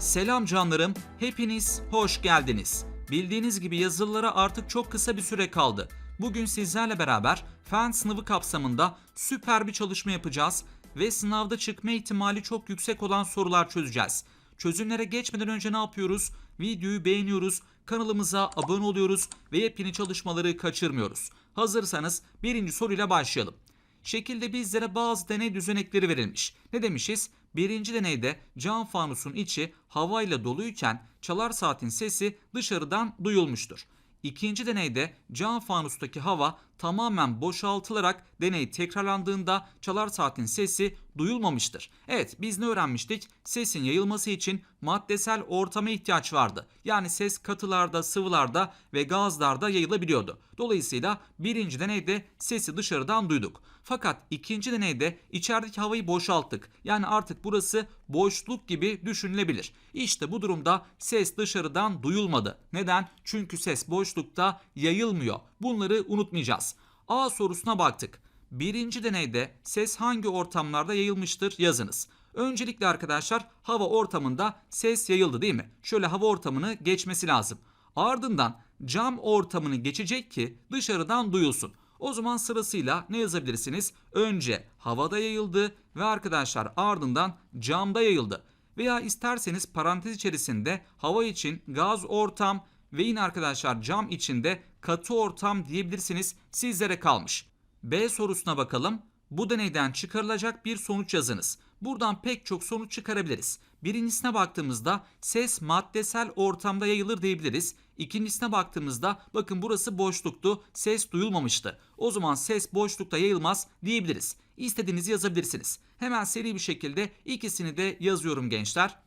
Selam canlarım, hepiniz hoş geldiniz. Bildiğiniz gibi yazılılara artık çok kısa bir süre kaldı. Bugün sizlerle beraber fen sınavı kapsamında süper bir çalışma yapacağız ve sınavda çıkma ihtimali çok yüksek olan sorular çözeceğiz. Çözümlere geçmeden önce ne yapıyoruz? Videoyu beğeniyoruz, kanalımıza abone oluyoruz ve yepyeni çalışmaları kaçırmıyoruz. Hazırsanız birinci soruyla başlayalım. Şekilde bizlere bazı deney düzenekleri verilmiş. Ne demişiz? Birinci deneyde cam fanusun içi havayla doluyken çalar saatin sesi dışarıdan duyulmuştur. İkinci deneyde cam fanustaki hava tamamen boşaltılarak deney tekrarlandığında çalar saatin sesi duyulmamıştır. Evet biz ne öğrenmiştik? Sesin yayılması için maddesel ortama ihtiyaç vardı. Yani ses katılarda, sıvılarda ve gazlarda yayılabiliyordu. Dolayısıyla birinci deneyde sesi dışarıdan duyduk. Fakat ikinci deneyde içerideki havayı boşalttık. Yani artık burası boşluk gibi düşünülebilir. İşte bu durumda ses dışarıdan duyulmadı. Neden? Çünkü ses boşlukta yayılmıyor. Bunları unutmayacağız. A sorusuna baktık. Birinci deneyde ses hangi ortamlarda yayılmıştır yazınız. Öncelikle arkadaşlar hava ortamında ses yayıldı değil mi? Şöyle hava ortamını geçmesi lazım. Ardından cam ortamını geçecek ki dışarıdan duyulsun. O zaman sırasıyla ne yazabilirsiniz? Önce havada yayıldı ve arkadaşlar ardından camda yayıldı. Veya isterseniz parantez içerisinde hava için gaz ortam ve yine arkadaşlar cam içinde katı ortam diyebilirsiniz. Sizlere kalmış. B sorusuna bakalım. Bu deneyden çıkarılacak bir sonuç yazınız. Buradan pek çok sonuç çıkarabiliriz. Birincisine baktığımızda ses maddesel ortamda yayılır diyebiliriz. İkincisine baktığımızda bakın burası boşluktu. Ses duyulmamıştı. O zaman ses boşlukta yayılmaz diyebiliriz. İstediğinizi yazabilirsiniz. Hemen seri bir şekilde ikisini de yazıyorum gençler.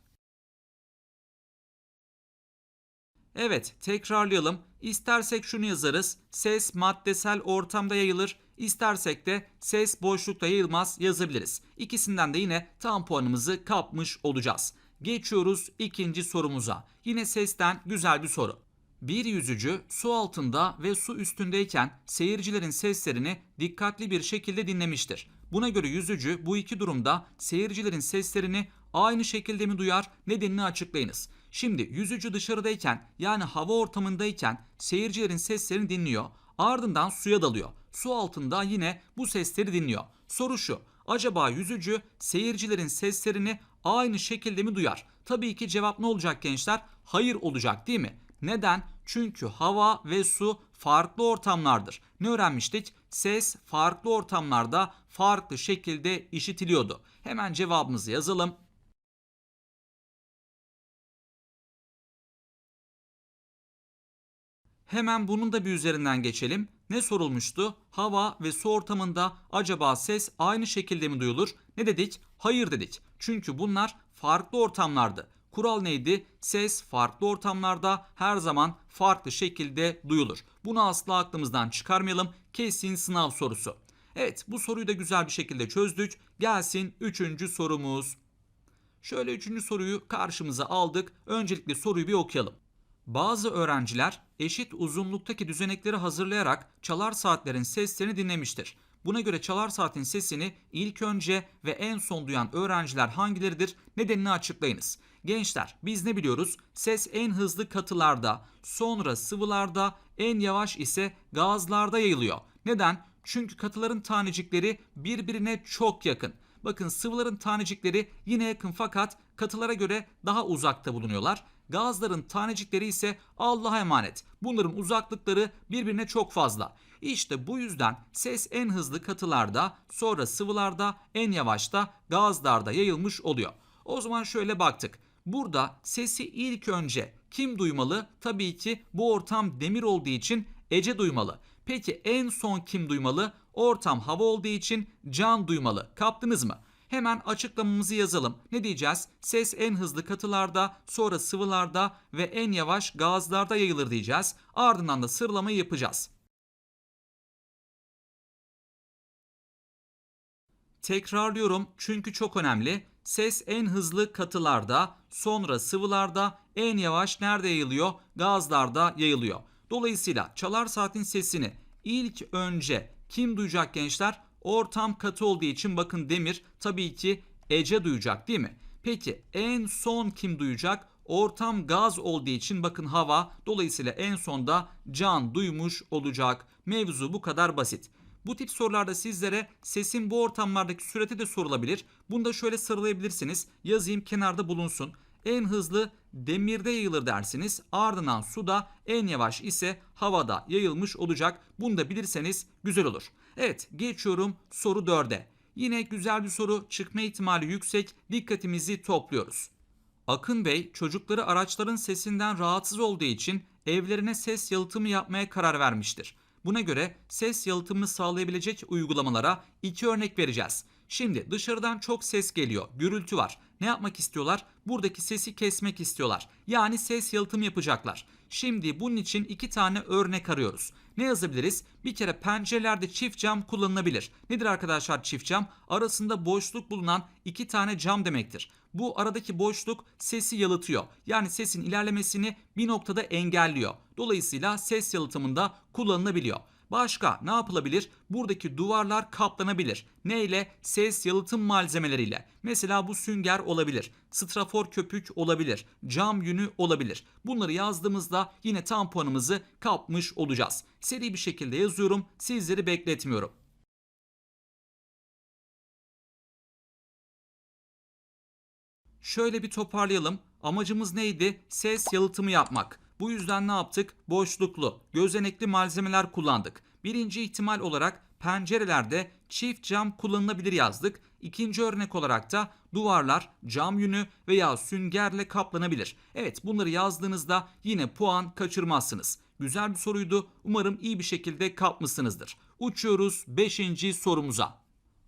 Evet, tekrarlayalım. İstersek şunu yazarız. Ses maddesel ortamda yayılır. İstersek de ses boşlukta yayılmaz yazabiliriz. İkisinden de yine tam puanımızı kapmış olacağız. Geçiyoruz ikinci sorumuza. Yine sesten güzel bir soru. Bir yüzücü su altında ve su üstündeyken seyircilerin seslerini dikkatli bir şekilde dinlemiştir. Buna göre yüzücü bu iki durumda seyircilerin seslerini aynı şekilde mi duyar nedenini açıklayınız. Şimdi yüzücü dışarıdayken yani hava ortamındayken seyircilerin seslerini dinliyor. Ardından suya dalıyor. Su altında yine bu sesleri dinliyor. Soru şu. Acaba yüzücü seyircilerin seslerini aynı şekilde mi duyar? Tabii ki cevap ne olacak gençler? Hayır olacak değil mi? Neden? Çünkü hava ve su farklı ortamlardır. Ne öğrenmiştik? Ses farklı ortamlarda farklı şekilde işitiliyordu. Hemen cevabımızı yazalım. Hemen bunun da bir üzerinden geçelim. Ne sorulmuştu? Hava ve su ortamında acaba ses aynı şekilde mi duyulur? Ne dedik? Hayır dedik. Çünkü bunlar farklı ortamlardı. Kural neydi? Ses farklı ortamlarda her zaman farklı şekilde duyulur. Bunu asla aklımızdan çıkarmayalım. Kesin sınav sorusu. Evet bu soruyu da güzel bir şekilde çözdük. Gelsin üçüncü sorumuz. Şöyle üçüncü soruyu karşımıza aldık. Öncelikle soruyu bir okuyalım. Bazı öğrenciler eşit uzunluktaki düzenekleri hazırlayarak çalar saatlerin seslerini dinlemiştir. Buna göre çalar saatin sesini ilk önce ve en son duyan öğrenciler hangileridir? Nedenini açıklayınız. Gençler biz ne biliyoruz? Ses en hızlı katılarda, sonra sıvılarda, en yavaş ise gazlarda yayılıyor. Neden? Çünkü katıların tanecikleri birbirine çok yakın. Bakın sıvıların tanecikleri yine yakın fakat katılara göre daha uzakta bulunuyorlar. Gazların tanecikleri ise Allah'a emanet. Bunların uzaklıkları birbirine çok fazla. İşte bu yüzden ses en hızlı katılarda, sonra sıvılarda, en yavaş da gazlarda yayılmış oluyor. O zaman şöyle baktık. Burada sesi ilk önce kim duymalı? Tabii ki bu ortam demir olduğu için Ece duymalı. Peki en son kim duymalı? Ortam hava olduğu için Can duymalı. Kaptınız mı? Hemen açıklamamızı yazalım. Ne diyeceğiz? Ses en hızlı katılarda, sonra sıvılarda ve en yavaş gazlarda yayılır diyeceğiz. Ardından da sıralamayı yapacağız. Tekrarlıyorum çünkü çok önemli. Ses en hızlı katılarda, sonra sıvılarda, en yavaş nerede yayılıyor? Gazlarda yayılıyor. Dolayısıyla çalar saatin sesini ilk önce kim duyacak gençler? Ortam katı olduğu için bakın demir tabii ki Ece duyacak değil mi? Peki en son kim duyacak? Ortam gaz olduğu için bakın hava dolayısıyla en sonda can duymuş olacak. Mevzu bu kadar basit. Bu tip sorularda sizlere sesin bu ortamlardaki süreti de sorulabilir. Bunu da şöyle sıralayabilirsiniz. Yazayım kenarda bulunsun. En hızlı demirde yayılır dersiniz. Ardından suda en yavaş ise havada yayılmış olacak. Bunu da bilirseniz güzel olur. Evet geçiyorum soru 4'e. Yine güzel bir soru çıkma ihtimali yüksek. Dikkatimizi topluyoruz. Akın Bey çocukları araçların sesinden rahatsız olduğu için evlerine ses yalıtımı yapmaya karar vermiştir. Buna göre ses yalıtımını sağlayabilecek uygulamalara iki örnek vereceğiz. Şimdi dışarıdan çok ses geliyor, gürültü var. Ne yapmak istiyorlar? Buradaki sesi kesmek istiyorlar. Yani ses yalıtımı yapacaklar. Şimdi bunun için iki tane örnek arıyoruz. Ne yazabiliriz? Bir kere pencerelerde çift cam kullanılabilir. Nedir arkadaşlar çift cam? Arasında boşluk bulunan iki tane cam demektir. Bu aradaki boşluk sesi yalıtıyor. Yani sesin ilerlemesini bir noktada engelliyor. Dolayısıyla ses yalıtımında kullanılabiliyor. Başka ne yapılabilir? Buradaki duvarlar kaplanabilir. Ne ile? Ses yalıtım malzemeleriyle. Mesela bu sünger olabilir. Strafor köpük olabilir. Cam yünü olabilir. Bunları yazdığımızda yine tam puanımızı kapmış olacağız. Seri bir şekilde yazıyorum. Sizleri bekletmiyorum. Şöyle bir toparlayalım. Amacımız neydi? Ses yalıtımı yapmak. Bu yüzden ne yaptık? Boşluklu, gözenekli malzemeler kullandık. Birinci ihtimal olarak pencerelerde çift cam kullanılabilir yazdık. İkinci örnek olarak da duvarlar cam yünü veya süngerle kaplanabilir. Evet bunları yazdığınızda yine puan kaçırmazsınız. Güzel bir soruydu. Umarım iyi bir şekilde kapmışsınızdır. Uçuyoruz 5. sorumuza.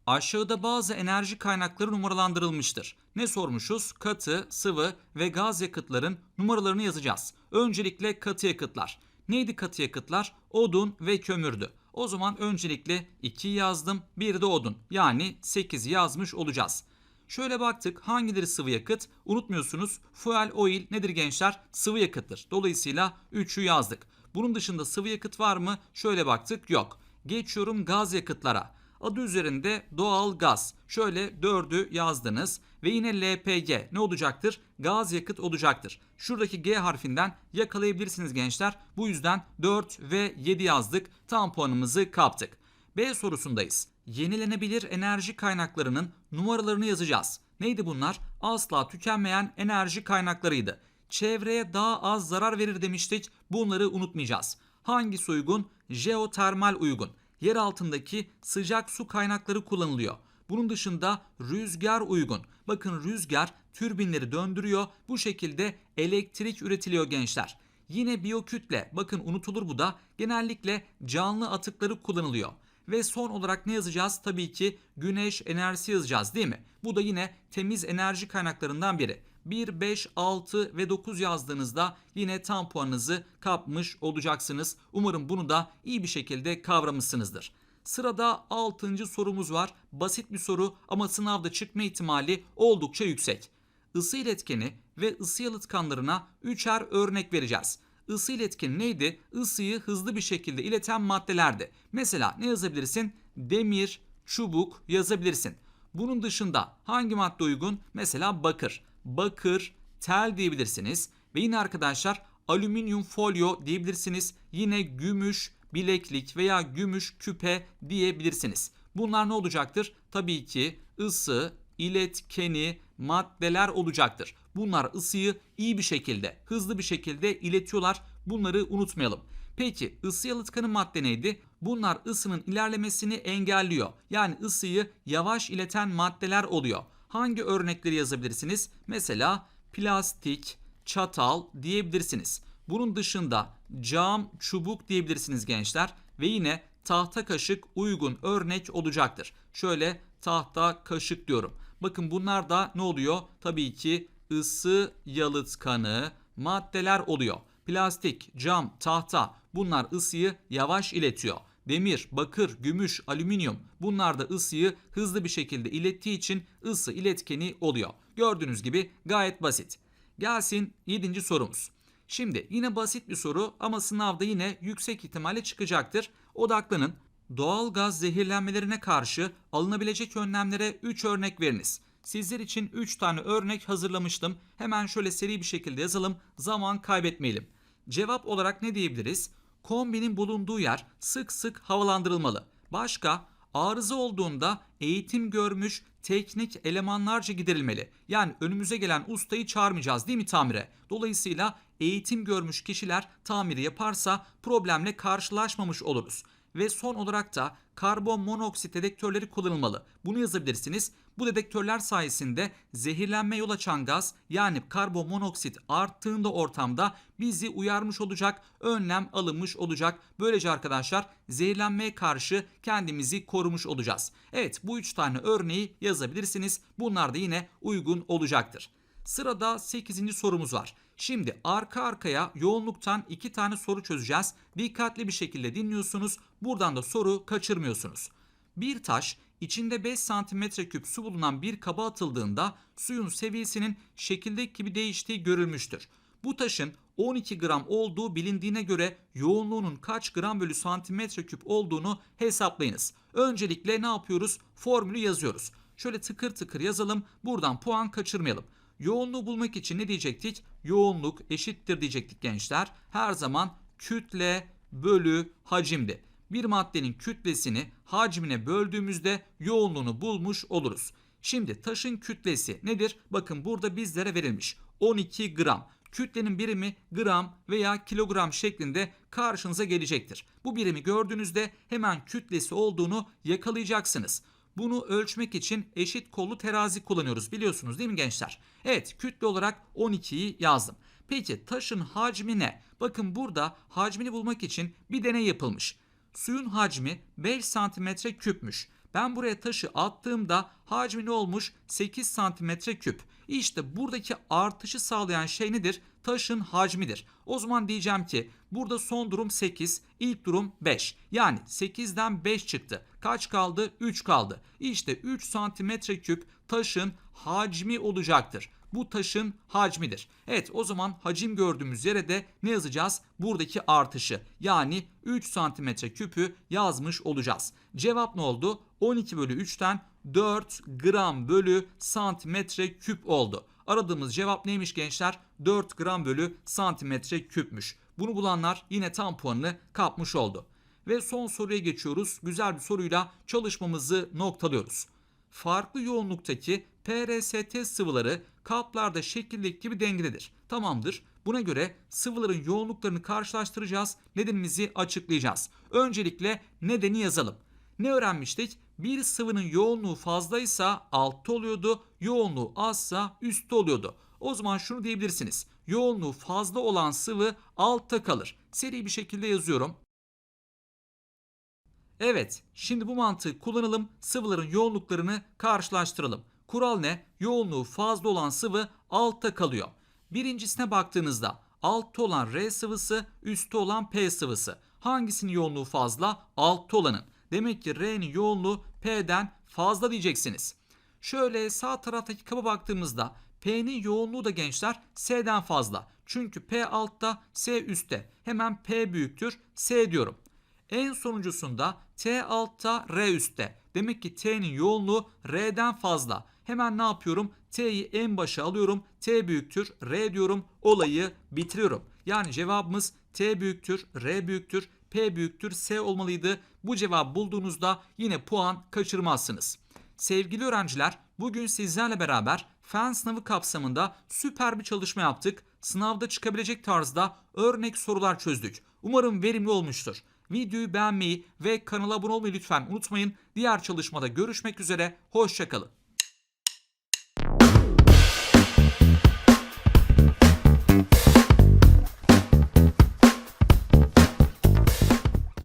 Aşağıda bazı enerji kaynakları numaralandırılmıştır. Ne sormuşuz? Katı, sıvı ve gaz yakıtların numaralarını yazacağız. Öncelikle katı yakıtlar. Neydi katı yakıtlar? Odun ve kömürdü. O zaman öncelikle 2 yazdım, bir de odun. Yani 8 yazmış olacağız. Şöyle baktık hangileri sıvı yakıt? Unutmuyorsunuz fuel oil nedir gençler? Sıvı yakıttır. Dolayısıyla 3'ü yazdık. Bunun dışında sıvı yakıt var mı? Şöyle baktık yok. Geçiyorum gaz yakıtlara. Adı üzerinde doğal gaz. Şöyle 4'ü yazdınız ve yine LPG ne olacaktır? Gaz yakıt olacaktır. Şuradaki G harfinden yakalayabilirsiniz gençler. Bu yüzden 4 ve 7 yazdık. Tam puanımızı kaptık. B sorusundayız. Yenilenebilir enerji kaynaklarının numaralarını yazacağız. Neydi bunlar? Asla tükenmeyen enerji kaynaklarıydı. Çevreye daha az zarar verir demiştik. Bunları unutmayacağız. Hangisi uygun? Jeotermal uygun yer altındaki sıcak su kaynakları kullanılıyor. Bunun dışında rüzgar uygun. Bakın rüzgar türbinleri döndürüyor. Bu şekilde elektrik üretiliyor gençler. Yine biyokütle bakın unutulur bu da genellikle canlı atıkları kullanılıyor. Ve son olarak ne yazacağız? Tabii ki güneş enerjisi yazacağız değil mi? Bu da yine temiz enerji kaynaklarından biri. 1, 5, 6 ve 9 yazdığınızda yine tam puanınızı kapmış olacaksınız. Umarım bunu da iyi bir şekilde kavramışsınızdır. Sırada 6. sorumuz var. Basit bir soru ama sınavda çıkma ihtimali oldukça yüksek. Isı iletkeni ve ısı yalıtkanlarına üçer örnek vereceğiz. Isı iletkeni neydi? Isıyı hızlı bir şekilde ileten maddelerdi. Mesela ne yazabilirsin? Demir, çubuk yazabilirsin. Bunun dışında hangi madde uygun? Mesela bakır bakır, tel diyebilirsiniz. Ve yine arkadaşlar alüminyum folyo diyebilirsiniz. Yine gümüş, bileklik veya gümüş küpe diyebilirsiniz. Bunlar ne olacaktır? Tabii ki ısı, iletkeni, maddeler olacaktır. Bunlar ısıyı iyi bir şekilde, hızlı bir şekilde iletiyorlar. Bunları unutmayalım. Peki ısı yalıtkanı madde neydi? Bunlar ısının ilerlemesini engelliyor. Yani ısıyı yavaş ileten maddeler oluyor hangi örnekleri yazabilirsiniz? Mesela plastik, çatal diyebilirsiniz. Bunun dışında cam, çubuk diyebilirsiniz gençler ve yine tahta kaşık uygun örnek olacaktır. Şöyle tahta kaşık diyorum. Bakın bunlar da ne oluyor? Tabii ki ısı yalıtkanı maddeler oluyor. Plastik, cam, tahta bunlar ısıyı yavaş iletiyor demir, bakır, gümüş, alüminyum bunlar da ısıyı hızlı bir şekilde ilettiği için ısı iletkeni oluyor. Gördüğünüz gibi gayet basit. Gelsin 7. sorumuz. Şimdi yine basit bir soru ama sınavda yine yüksek ihtimalle çıkacaktır. Odaklanın. Doğal gaz zehirlenmelerine karşı alınabilecek önlemlere 3 örnek veriniz. sizler için 3 tane örnek hazırlamıştım. Hemen şöyle seri bir şekilde yazalım. Zaman kaybetmeyelim. Cevap olarak ne diyebiliriz? Kombinin bulunduğu yer sık sık havalandırılmalı. Başka? Arıza olduğunda eğitim görmüş teknik elemanlarca giderilmeli. Yani önümüze gelen ustayı çağırmayacağız değil mi tamire? Dolayısıyla eğitim görmüş kişiler tamiri yaparsa problemle karşılaşmamış oluruz. Ve son olarak da karbon monoksit dedektörleri kullanılmalı. Bunu yazabilirsiniz. Bu dedektörler sayesinde zehirlenme yol açan gaz yani karbon monoksit arttığında ortamda bizi uyarmış olacak, önlem alınmış olacak. Böylece arkadaşlar zehirlenmeye karşı kendimizi korumuş olacağız. Evet bu üç tane örneği yazabilirsiniz. Bunlar da yine uygun olacaktır. Sırada 8. sorumuz var. Şimdi arka arkaya yoğunluktan iki tane soru çözeceğiz. Dikkatli bir şekilde dinliyorsunuz. Buradan da soru kaçırmıyorsunuz. Bir taş içinde 5 santimetre küp su bulunan bir kaba atıldığında suyun seviyesinin şekildeki gibi değiştiği görülmüştür. Bu taşın 12 gram olduğu bilindiğine göre yoğunluğunun kaç gram bölü santimetre küp olduğunu hesaplayınız. Öncelikle ne yapıyoruz? Formülü yazıyoruz. Şöyle tıkır tıkır yazalım. Buradan puan kaçırmayalım. Yoğunluğu bulmak için ne diyecektik? Yoğunluk eşittir diyecektik gençler. Her zaman kütle bölü hacimdi. Bir maddenin kütlesini hacmine böldüğümüzde yoğunluğunu bulmuş oluruz. Şimdi taşın kütlesi nedir? Bakın burada bizlere verilmiş. 12 gram. Kütlenin birimi gram veya kilogram şeklinde karşınıza gelecektir. Bu birimi gördüğünüzde hemen kütlesi olduğunu yakalayacaksınız. Bunu ölçmek için eşit kollu terazi kullanıyoruz biliyorsunuz değil mi gençler? Evet kütle olarak 12'yi yazdım. Peki taşın hacmi ne? Bakın burada hacmini bulmak için bir deney yapılmış. Suyun hacmi 5 santimetre küpmüş. Ben buraya taşı attığımda hacmi ne olmuş? 8 santimetre küp. İşte buradaki artışı sağlayan şey nedir? Taşın hacmidir. O zaman diyeceğim ki burada son durum 8, ilk durum 5. Yani 8'den 5 çıktı. Kaç kaldı? 3 kaldı. İşte 3 santimetre küp taşın hacmi olacaktır. Bu taşın hacmidir. Evet o zaman hacim gördüğümüz yere de ne yazacağız? Buradaki artışı yani 3 santimetre küpü yazmış olacağız. Cevap ne oldu? 12 bölü 3'ten 4 gram bölü santimetre küp oldu. Aradığımız cevap neymiş gençler? 4 gram bölü santimetre küpmüş. Bunu bulanlar yine tam puanını kapmış oldu. Ve son soruya geçiyoruz. Güzel bir soruyla çalışmamızı noktalıyoruz. Farklı yoğunluktaki PRST sıvıları kaplarda şekildeki gibi dengededir. Tamamdır. Buna göre sıvıların yoğunluklarını karşılaştıracağız. Nedenimizi açıklayacağız. Öncelikle nedeni yazalım. Ne öğrenmiştik? Bir sıvının yoğunluğu fazlaysa altta oluyordu, yoğunluğu azsa üstte oluyordu. O zaman şunu diyebilirsiniz. Yoğunluğu fazla olan sıvı altta kalır. Seri bir şekilde yazıyorum. Evet, şimdi bu mantığı kullanalım. Sıvıların yoğunluklarını karşılaştıralım. Kural ne? Yoğunluğu fazla olan sıvı altta kalıyor. Birincisine baktığınızda altta olan R sıvısı, üstte olan P sıvısı. Hangisinin yoğunluğu fazla? Altta olanın. Demek ki R'nin yoğunluğu P'den fazla diyeceksiniz. Şöyle sağ taraftaki kaba baktığımızda P'nin yoğunluğu da gençler S'den fazla. Çünkü P altta, S üstte. Hemen P büyüktür, S diyorum. En sonuncusunda T altta, R üstte. Demek ki T'nin yoğunluğu R'den fazla. Hemen ne yapıyorum? T'yi en başa alıyorum. T büyüktür, R diyorum. Olayı bitiriyorum. Yani cevabımız T büyüktür, R büyüktür, P büyüktür, S olmalıydı. Bu cevabı bulduğunuzda yine puan kaçırmazsınız. Sevgili öğrenciler, bugün sizlerle beraber fen sınavı kapsamında süper bir çalışma yaptık. Sınavda çıkabilecek tarzda örnek sorular çözdük. Umarım verimli olmuştur. Videoyu beğenmeyi ve kanala abone olmayı lütfen unutmayın. Diğer çalışmada görüşmek üzere. Hoşçakalın.